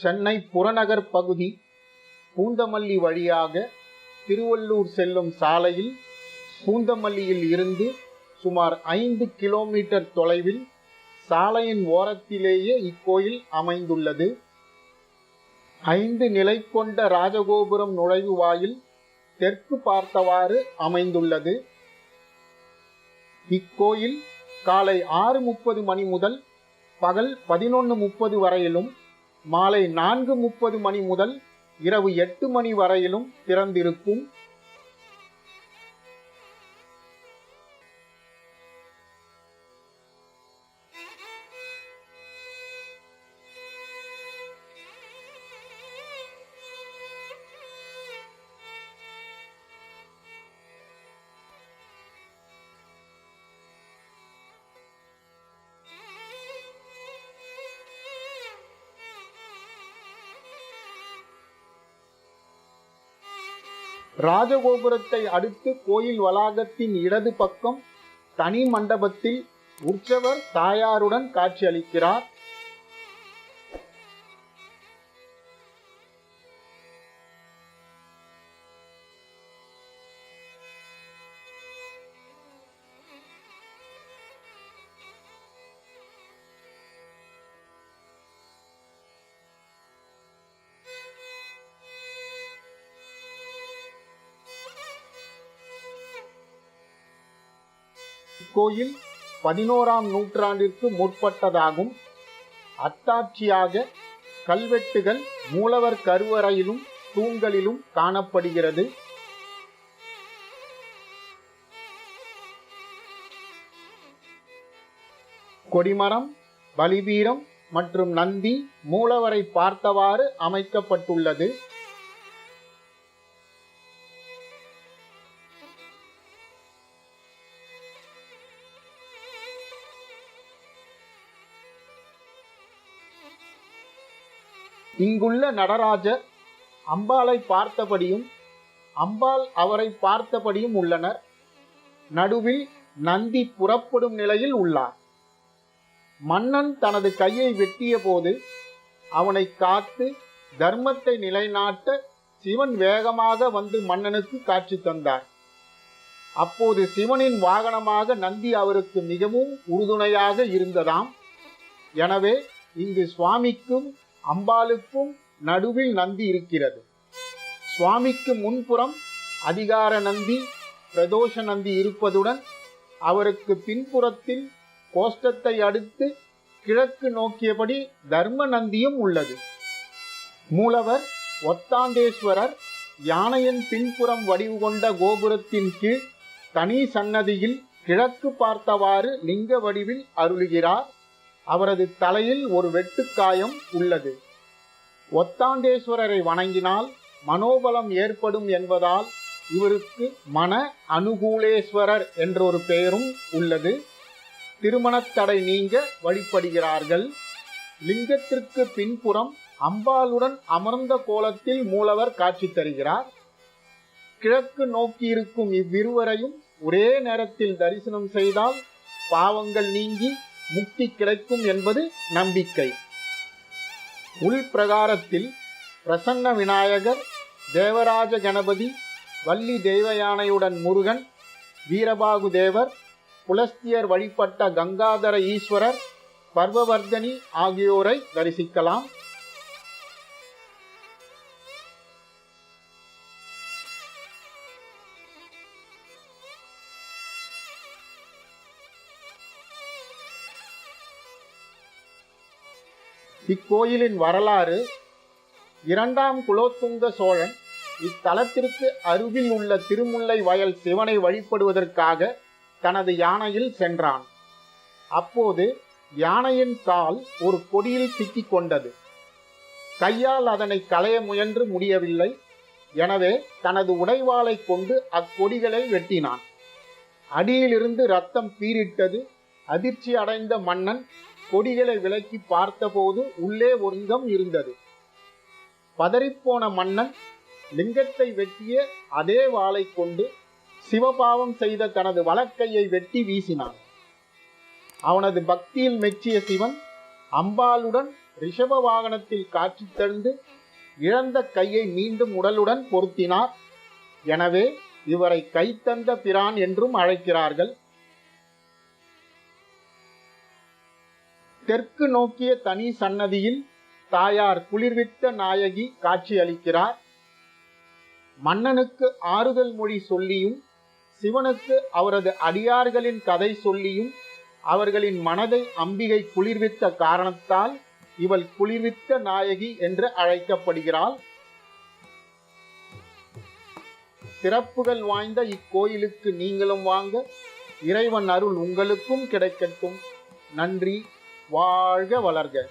சென்னை புறநகர் பகுதி பூந்தமல்லி வழியாக திருவள்ளூர் செல்லும் சாலையில் பூந்தமல்லியில் இருந்து சுமார் ஐந்து கிலோமீட்டர் தொலைவில் சாலையின் ஓரத்திலேயே இக்கோயில் அமைந்துள்ளது. ஐந்து நிலை கொண்ட ராஜகோபுரம் நுழைவு வாயில் தெற்கு பார்த்தவாறு அமைந்துள்ளது. இக்கோயில் காலை ஆறு முப்பது மணி முதல் பகல் பதினொன்று முப்பது வரையிலும் மாலை நான்கு முப்பது மணி முதல் இரவு எட்டு மணி வரையிலும் திறந்திருக்கும் ராஜகோபுரத்தை அடுத்து கோயில் வளாகத்தின் இடது பக்கம் தனி மண்டபத்தில் உற்சவர் தாயாருடன் காட்சியளிக்கிறார். இக்கோயில் பதினோராம் நூற்றாண்டிற்கு முற்பட்டதாகும். அத்தாட்சியாக கல்வெட்டுகள் மூலவர் கருவறையிலும் தூண்களிலும் காணப்படுகிறது. கொடிமரம் பலிபீரம் மற்றும் நந்தி மூலவரை பார்த்தவாறு அமைக்கப்பட்டுள்ளது. இங்குள்ள நடராஜர் அம்பாளை பார்த்தபடியும் அம்பாள் அவரை பார்த்தபடியும் உள்ளனர். நடுவில் நந்தி புறப்படும் நிலையில் உள்ளார். மன்னன் தனது கையை வெட்டிய போது அவனை காத்து தர்மத்தை நிலைநாட்ட சிவன் வேகமாக வந்து மன்னனுக்கு காட்சி தந்தார். அப்போது சிவனின் வாகனமாக நந்தி அவருக்கு மிகவும் உறுதுணையாக இருந்ததாம். எனவே இங்கு சுவாமிக்கும் அம்பாளுக்கும் நடுவில் நந்தி இருக்கிறது. சுவாமிக்கு முன்புறம் அதிகார நந்தி பிரதோஷ நந்தி இருப்பதுடன் அவருக்கு பின்புறத்தில் கோஷ்டத்தை அடுத்து கிழக்கு நோக்கியபடி தர்ம நந்தியும் உள்ளது. மூலவர் ஒத்தாந்தேஸ்வரர் யானையின் பின்புறம் வடிவு கொண்ட கோபுரத்தின் கீழ் தனி சன்னதியில் கிழக்கு பார்த்தவாறு லிங்க வடிவில் அருளுகிறார். அவரது தலையில் ஒரு வெட்டுக்காயம் உள்ளது. ஒத்தாண்டேஸ்வரரை வணங்கினால் மனோபலம் ஏற்படும் என்பதால் இவருக்கு மன அனுகூலேஸ்வரர் என்ற ஒரு பெயரும் உள்ளது. திருமணத்தடை நீங்க வழிபடுகிறார்கள். லிங்கத்திற்கு பின்புறம் அம்பாளுடன் அமர்ந்த கோலத்தில் மூலவர் காட்சி தருகிறார். கிழக்கு நோக்கி இருக்கும் இவ்விருவரையும் ஒரே நேரத்தில் தரிசனம் செய்தால் பாவங்கள் நீங்கி முக்தி கிடைக்கும் என்பது நம்பிக்கை. உள்பிரகாரத்தில் பிரசன்ன விநாயகர் தேவராஜ கணபதி வள்ளி தெய்வயானையுடன் முருகன் வீரபாகு தேவர் புலஸ்தியர் வழிபட்ட கங்காதர ஈஸ்வரர் பர்வவர்தனி ஆகியோரை தரிசிக்கலாம். இக்கோயிலின் வரலாறு இரண்டாம் குலோத்துங்க சோழன் இத்தலத்திற்கு அருகில் உள்ள திருமுல்லை வயல் சிவனை வழிபடுவதற்காக தனது யானையில் சென்றான். அப்போது யானையின் கால் ஒரு கொடியில் சிக்கிக் கொண்டது. கையால் அதனை களைய முயன்று முடியவில்லை. எனவே தனது உடைவாளை கொண்டு அக்கொடிகளை வெட்டினான். அடியிலிருந்து ரத்தம் பீரிட்டது அதிர்ச்சி அடைந்த மன்னன் கொடிகளை விலக்கி பார்த்தபோது உள்ளே ஒரு லிங்கம் இருந்தது. பதறிப்போன மன்னன் லிங்கத்தை வெட்டிய அதே வாளை கொண்டு சிவபாவம் செய்த தனது வலக்கையை வெட்டி வீசினான். அவனது பக்தியில் மெச்சிய சிவன் அம்பாளுடன் ரிஷப வாகனத்தில் காட்சி தந்து இழந்த கையை மீண்டும் உடலுடன் பொருத்தினார். எனவே இவரை கைத்தந்த பிரான் என்றும் அழைக்கிறார்கள். தெற்கு நோக்கிய தனி சன்னதியில் தாயார் குளிர்வித்த நாயகி காட்சியளிக்கிறார். மன்னனுக்கு ஆறுதல் மொழி சொல்லியும் சிவனுக்கு அவரது அடியார்களின் கதை சொல்லியும் அவர்களின் மனதை அம்பிகை குளிர்வித்த காரணத்தால் இவள் குளிர்வித்த நாயகி என்று அழைக்கப்படுகிறாள். சிறப்புகள் வாய்ந்த இக்கோயிலுக்கு நீங்களும் வாங்க இறைவன் அருள் உங்களுக்கும் கிடைக்கட்டும். நன்றி. வாழ்க வளர்க.